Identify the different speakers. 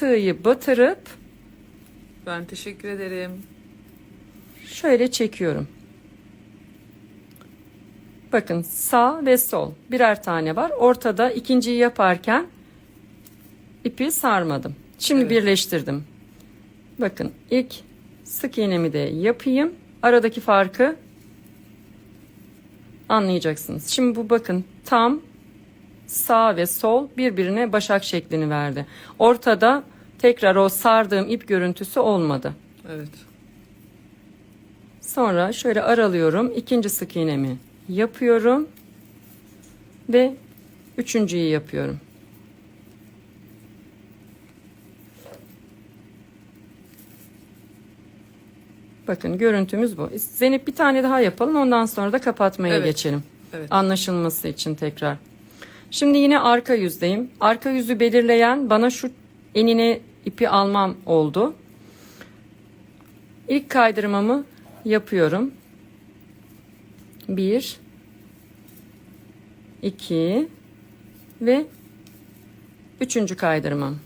Speaker 1: tığı batırıp
Speaker 2: Ben teşekkür ederim.
Speaker 1: şöyle çekiyorum. Bakın sağ ve sol birer tane var. Ortada ikinciyi yaparken ipi sarmadım. Şimdi
Speaker 2: Evet.
Speaker 1: birleştirdim. Bakın ilk sık iğnemi de yapayım. Aradaki farkı anlayacaksınız. Şimdi bu bakın tam sağ ve sol birbirine başak şeklini verdi. Ortada tekrar o sardığım ip görüntüsü olmadı.
Speaker 2: Evet.
Speaker 1: Sonra şöyle aralıyorum. ikinci sık iğnemi yapıyorum. Ve üçüncüyü yapıyorum. Bakın görüntümüz bu. Zeynep bir tane daha yapalım. Ondan sonra da kapatmaya
Speaker 2: Evet.
Speaker 1: geçelim.
Speaker 2: Evet.
Speaker 1: Anlaşılması için tekrar. Şimdi yine arka yüzdeyim. Arka yüzü belirleyen bana şu enine ipi almam oldu. İlk kaydırmamı yapıyorum. Bir, iki ve üçüncü kaydırmam.